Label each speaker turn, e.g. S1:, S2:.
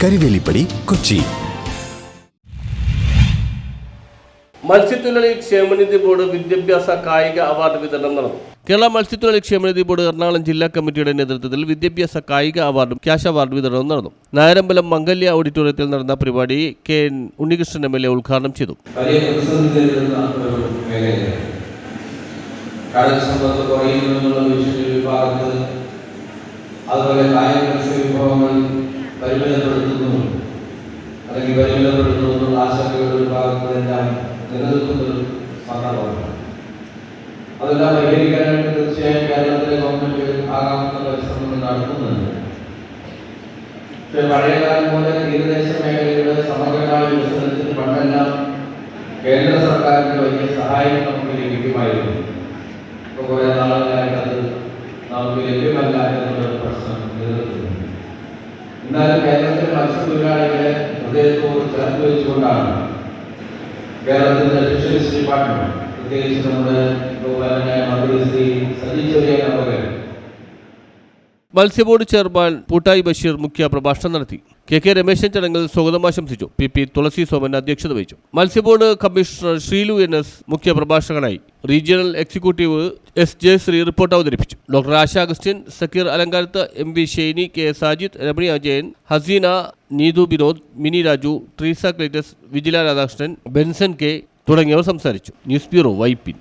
S1: Karivelippady Kochi.
S2: മത്സ്യത്തൊഴിലാളി ക്ഷേമനിധി board വിദ്യാഭ്യാസ കായിക അവാർഡ് വിതരണം നടന്നു. കേരള മത്സ്യത്തൊഴിലാളി ക്ഷേമനിധി ബോർഡ് എറണാകുളം ജില്ലാ കമ്മിറ്റിയുടെ നേതൃത്വത്തിൽ വിദ്യാഭ്യാസ കായിക അവാർഡും ക്യാഷ് അവാർഡ് വിതരണവും നടന്നു. നായരമ്പലം മംഗല്യ ഓഡിറ്റോറിയത്തിൽ നടന്ന പരിപാടി K N Unnikrishnan M L A ഉദ്ഘാടനം ചെയ്തു.
S3: കുറയുന്നു എന്നുള്ള അതുപോലെ കായിക പരിമിതപ്പെടുത്തുന്നു അല്ലെങ്കിൽ പരിമിതപ്പെടുത്തുന്നു ആശങ്കകൾ ഒരു ഭാഗത്തെല്ലാം നിലനിൽക്കുന്ന ഒരു സന്ദർഭമാണ് അതെല്ലാം പരിഹരിക്കാനായിട്ട് തീർച്ചയായും കേരളത്തിലെ ഗവൺമെന്റ് ആകാമെന്ന പരിശ്രമങ്ങൾ നടത്തുന്നുണ്ട്. പക്ഷേ പഴയകാലം പോലെ തീരദേശ മേഖലയുടെ സമഗ്രമായ വികസനത്തിന് പണ്ടെല്ലാം കേന്ദ്ര സർക്കാരിന്റെ വലിയ സഹായം നമുക്ക് ലഭിക്കുമായിരുന്നു. ഇപ്പോൾ കുറെ നാളുകളായിട്ട് അത് നമുക്ക് ലഭ്യമല്ല എന്നുള്ളൊരു പ്രശ്നം എന്നാലും കേരളത്തിലെ മത്സ്യത്തൊഴിലാളികളെ ഹൃദയത്തോട് ചേർത്ത് വെച്ചുകൊണ്ടാണ് കേരളത്തിന്റെ ഫിഷറീസ് ഡിപ്പാർട്ട്മെന്റ്. പ്രത്യേകിച്ച് നമ്മുടെ ബഹുമാനായ മന്ത്രി ശ്രീ ചെറിയാൻ അവർ
S2: മത്സ്യബോർഡ് ചെയർമാൻ പൂട്ടായി ബഷീർ മുഖ്യ പ്രഭാഷണം നടത്തി. കെ കെ രമേശൻ ചടങ്ങിൽ സ്വാഗതം ആശംസിച്ചു. പി പി തുളസി സോമൻ അധ്യക്ഷത വഹിച്ചു. മത്സ്യബോർഡ് കമ്മീഷണർ ശ്രീലു എൻ എസ് മുഖ്യ പ്രഭാഷകനായി. Regional executive S J Sree report അവതരിപ്പിച്ചു. Doctor Asha Augustine Zakir Alankarath M V Shainy K Sajid Ramani Ajayan Haseena Neethu Vinod Mini Raju Treesa Cletus Vijila Radhakrishnan Benson K തുടങ്ങിയവർ സംസാരിച്ചു. News bureau Vypin.